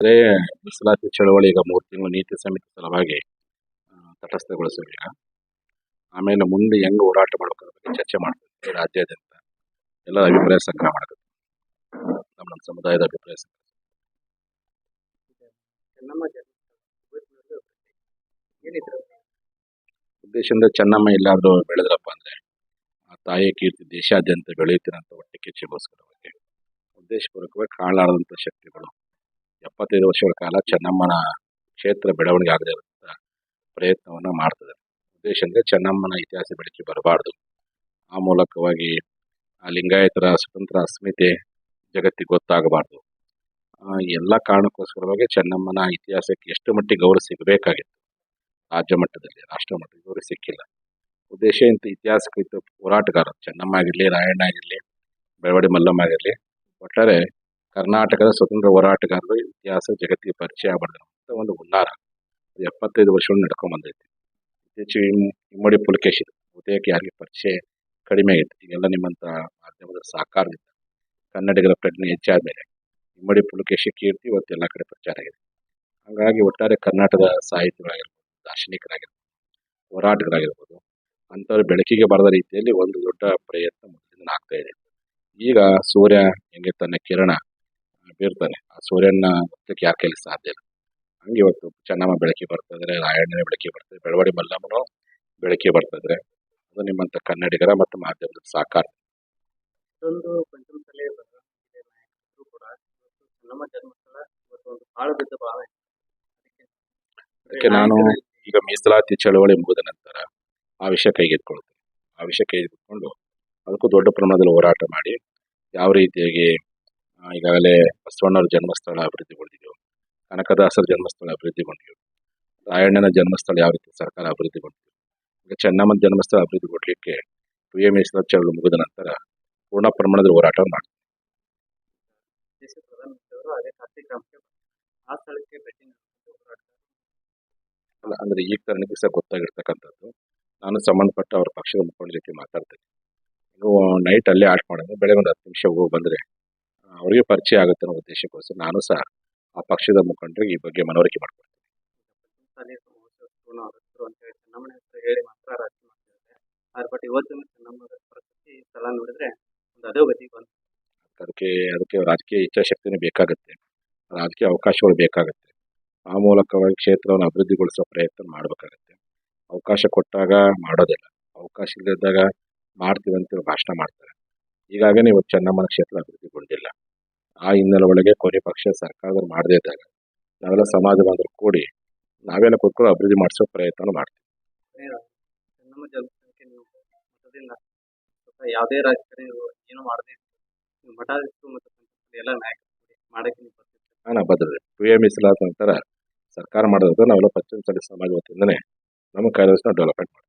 ಅಂದರೆ ಮೀಸಲಾತಿ ಚಳವಳಿ ಈಗ ಮೂರು ತಿಂಗಳು ನೀತಿ ಸಮಿತಿ ಸಲುವಾಗಿ ಆ, ಆಮೇಲೆ ಮುಂದೆ ಹೆಂಗೆ ಹೋರಾಟ ಬಗ್ಗೆ ಚರ್ಚೆ ಮಾಡ್ತೀವಿ ರಾಜ್ಯಾದ್ಯಂತ. ಎಲ್ಲ ಅಭಿಪ್ರಾಯ ಸಂಗ್ರಹ ಮಾಡಬೇಕು ನಮ್ಮ ನಮ್ಮ ಸಮುದಾಯದ ಅಭಿಪ್ರಾಯ ಸಂಗ್ರಹ. ಉದ್ದೇಶದಿಂದ ಚೆನ್ನಮ್ಮ ಎಲ್ಲಾದರೂ ಬೆಳೆದ್ರಪ್ಪ ಅಂದರೆ ಆ ತಾಯಿಯ ಕೀರ್ತಿ ದೇಶಾದ್ಯಂತ ಬೆಳೆಯುತ್ತಿರೋಂಥ ಹೊಟ್ಟೆ ಬಗ್ಗೆ ಉದ್ದೇಶಪೂರ್ವಕವಾಗಿ ಕಾಣಲಾರದಂಥ ಶಕ್ತಿಗಳು ಎಪ್ಪತ್ತೈದು ವರ್ಷಗಳ ಕಾಲ ಚೆನ್ನಮ್ಮನ ಕ್ಷೇತ್ರ ಬೆಳವಣಿಗೆ ಆಗದೆ ಇರುವಂಥ ಪ್ರಯತ್ನವನ್ನು ಮಾಡ್ತದೆ. ಉದ್ದೇಶ ಅಂದರೆ ಚೆನ್ನಮ್ಮನ ಇತಿಹಾಸ ಬೆಳಕಿ ಬರಬಾರ್ದು. ಆ ಮೂಲಕವಾಗಿ ಆ ಲಿಂಗಾಯತರ ಸ್ವತಂತ್ರ ಅಸ್ಮಿತೆ ಜಗತ್ತಿಗೆ ಗೊತ್ತಾಗಬಾರ್ದು. ಎಲ್ಲ ಕಾರಣಕ್ಕೋಸ್ಕರವಾಗಿ ಚೆನ್ನಮ್ಮನ ಇತಿಹಾಸಕ್ಕೆ ಎಷ್ಟು ಮಟ್ಟಿಗೆ ಗೌರವ ಸಿಗಬೇಕಾಗಿತ್ತು? ರಾಜ್ಯ ಮಟ್ಟದಲ್ಲಿ, ರಾಷ್ಟ್ರ ಮಟ್ಟದಲ್ಲಿ ಗೌರವ ಸಿಕ್ಕಿಲ್ಲ. ಉದ್ದೇಶ ಇಂಥ ಇತಿಹಾಸಕ್ಕೆ ಹೋರಾಟಗಾರ ಚೆನ್ನಮ್ಮ ಆಗಿರಲಿ, ರಾಯಣ್ಣ ಆಗಿರಲಿ, ಬೆಳವಡಿ ಮಲ್ಲಮ್ಮ ಆಗಿರಲಿ, ಒಟ್ಟಾರೆ ಕರ್ನಾಟಕದ ಸ್ವತಂತ್ರ ಹೋರಾಟಗಾರರು ಇತಿಹಾಸ ಜಗತ್ತಿಗೆ ಪರಿಚಯ ಅಂತ ಒಂದು ಹುನ್ನಾರ. ಅದು ಎಪ್ಪತ್ತೈದು ವರ್ಷಗಳು ನಡ್ಕೊಂಡ್ ಬಂದೈತಿ. ಇತ್ತೀಚೆಗೆ ಇಮ್- ಇಮ್ಮಡಿ ಪುಲಕೇಶಿ ಬಹುತೇಕ ಯಾರಿಗೆ ಪರಿಚಯ ಕಡಿಮೆ ಆಗಿತ್ತು. ಈಗೆಲ್ಲ ನಿಮ್ಮಂಥ ಮಾಧ್ಯಮದ ಸಹಕಾರದಿಂದ ಕನ್ನಡಿಗರ ಪ್ರಜ್ಞೆ ಹೆಚ್ಚಾದ ಮೇಲೆ ಇಮ್ಮಡಿ ಪುಲಕೇಶಿ ಕೀರ್ತಿ ಇವತ್ತು ಎಲ್ಲ ಕಡೆ ಪ್ರಚಾರ ಆಗಿದೆ. ಹಾಗಾಗಿ ಒಟ್ಟಾರೆ ಕರ್ನಾಟಕದ ಸಾಹಿತ್ಯಗಳಾಗಿರ್ಬೋದು ದಾರ್ಶನಿಕರಾಗಿರ್ಬೋದು ಹೋರಾಟಗಳಾಗಿರ್ಬೋದು ಅಂಥವ್ರು ಬೆಳಕಿಗೆ ಬರದ ರೀತಿಯಲ್ಲಿ ಒಂದು ದೊಡ್ಡ ಪ್ರಯತ್ನ ಮುಂದಿನ ಆಗ್ತಾ ಇದೆ. ಈಗ ಸೂರ್ಯ ಹೆಂಗೆ ತನ್ನ ಕಿರಣ ಬೀರ್ತಾನೆ ಆ ಸೂರ್ಯನ ಹೊತ್ತಕ್ಕೆ ಯಾರ ಕೈಲಿ ಸಾಧ್ಯ ಇಲ್ಲ. ಹಂಗೆ ಇವತ್ತು ಚೆನ್ನಮ್ಮ ಬೆಳಕಿ ಬರ್ತಾ ರಾಯಣ್ಣನ ಬೆಳಕಿ ಬೆಳಕಿಗೆ ಬರ್ತಾರೆ ಬೆಳವಡಿ ಮಲ್ಲಮ್ಮನೂ ಬೆಳಕಿಗೆ ಬರ್ತಾ ಇದ್ದಾರೆ ಅದು ನಿಮ್ಮಂಥ ಕನ್ನಡಿಗರ ಮತ್ತು ಮಾಧ್ಯಮದ ಸಾಕಾರ. ಇಷ್ಟೊಂದು ಪಂಚಮಸಾಲೆ ಬರವಣಿಗೆ ನಾಯಕರು ಕೂಡ ಇವತ್ತು ಚೆನ್ನಮ್ಮ ಜನ್ಮಸ್ಥಳ ಇವತ್ತು ಒಂದು ಬಾಳು ಬಿದ್ದ ಭಾವ ಇದೆ. ಅದಕ್ಕೆ ನಾನು ಈಗ ಮೀಸಲಾತಿ ಚಳವಳಿ ಮುಗಿದ ನಂತರ ಆ ವಿಷಯ ಕೈಗೆತ್ಕೊಳ್ತೇನೆ ಆ ವಿಷಯ ಕೈಗೆತ್ಕೊಂಡು ಅದಕ್ಕೂ ದೊಡ್ಡ ಪ್ರಮಾಣದಲ್ಲಿ ಹೋರಾಟ ಮಾಡಿ ಯಾವ ರೀತಿಯಾಗಿ ಈಗಾಗಲೇ ಬಸವಣ್ಣವ್ರ ಜನ್ಮಸ್ಥಳ ಅಭಿವೃದ್ಧಿಗೊಂಡಿದ್ದೆವು ಕನಕದಾಸರ ಜನ್ಮಸ್ಥಳ ಅಭಿವೃದ್ಧಿಗೊಂಡಿದ್ದೆವು ರಾಯಣ್ಣನ ಜನ್ಮಸ್ಥಳ ಯಾವ ರೀತಿ ಸರ್ಕಾರ ಅಭಿವೃದ್ಧಿಗೊಂಡಿದೆ ಈಗ ಚೆನ್ನಮ್ಮನ ಜನ್ಮಸ್ಥಳ ಅಭಿವೃದ್ಧಿಗೊಡ್ಲಿಕ್ಕೆ ಪಿ ಎಂ ಎಸ್ ಚಳವಳಿ ಮುಗಿದ ನಂತರ ಪೂರ್ಣ ಪ್ರಮಾಣದಲ್ಲಿ ಹೋರಾಟ ಈ ಹೋರಾಟ ಅಲ್ಲ ಅಂದರೆ ಈಗ ನನಗೆ ಸಹ ಗೊತ್ತಾಗಿರ್ತಕ್ಕಂಥದ್ದು ನಾನು ಸಂಬಂಧಪಟ್ಟ ಅವ್ರ ಪಕ್ಷದ ಮುಖಂಡರ ಜೊತೆ ಮಾತಾಡ್ತೇನೆ. ನೀವು ನೈಟ್ ಅಲ್ಲೇ ಆಟ ಮಾಡಿದ್ರೆ ಬೆಳಗ್ಗೆ ಒಂದು ಹತ್ತು ನಿಮಿಷ ಹೋಗಿ ಬಂದರೆ ಅವರಿಗೆ ಪರಿಚಯ ಆಗುತ್ತೆ ಅನ್ನೋ ಉದ್ದೇಶಕ್ಕೋಸ್ಕರ ನಾನು ಸಹ ಆ ಪಕ್ಷದ ಮುಖಂಡರಿಗೆ ಈ ಬಗ್ಗೆ ಮನವರಿಕೆ ಮಾಡ್ಕೊಳ್ತೀನಿ. ಅದಕ್ಕೆ ಅದಕ್ಕೆ ರಾಜಕೀಯ ಇಚ್ಛಾಶಕ್ತಿನೇ ಬೇಕಾಗುತ್ತೆ. ರಾಜಕೀಯ ಅವಕಾಶಗಳು ಬೇಕಾಗುತ್ತೆ. ಆ ಮೂಲಕವಾಗಿ ಕ್ಷೇತ್ರವನ್ನು ಅಭಿವೃದ್ಧಿಗೊಳಿಸೋ ಪ್ರಯತ್ನ ಮಾಡಬೇಕಾಗತ್ತೆ. ಅವಕಾಶ ಕೊಟ್ಟಾಗ ಮಾಡೋದಿಲ್ಲ. ಅವಕಾಶ ಇಲ್ಲದಿದ್ದಾಗ ಮಾಡ್ತೀವಿ ಅಂತ ಭಾಷಣ ಮಾಡ್ತಾರೆ. ಈಗಾಗಲೇ ಇವತ್ತು ಚೆನ್ನಮ್ಮನ ಕ್ಷೇತ್ರ ಅಭಿವೃದ್ಧಿಗೊಂಡಿಲ್ಲ. ಆ ಹಿನ್ನೆಲೆ ಒಳಗೆ ಕೊನೆ ಪಕ್ಷ ಸರ್ಕಾರದವ್ರು ಮಾಡದೇ ಇದ್ದಾಗ ನಾವೆಲ್ಲ ಸಮಾಜ ಬಾಂಧವರು ಕೂಡಿ ನಾವೆಲ್ಲ ಕೂತ್ಕೊಂಡು ಅಭಿವೃದ್ಧಿ ಮಾಡಿಸೋ ಪ್ರಯತ್ನ ಮಾಡ್ತೀವಿ. ಯಾವುದೇ ರಾಜಕಾರಣಿ ಏನು ಮಾಡದೇ ಮಠಾಧೀಶರು ಮತ್ತು ಎಲ್ಲ ಮಾಡಕ್ಕೆ ನಾನು ಬದ್ಧತೆ ಪಿ ಎ ಮೀಸಲಾದ ನಂತರ ಸರ್ಕಾರ ಮಾಡಿದ್ರೆ ನಾವೆಲ್ಲ ಪಶ್ಚಿಮ ಸಮಾಜ ವತಿಯಿಂದನೇ ನಮ್ಮ ಕಾರ್ಯದರ್ಶಿನ ಡೆವಲಪ್ಮೆಂಟ್ ಮಾಡ್ತೀವಿ.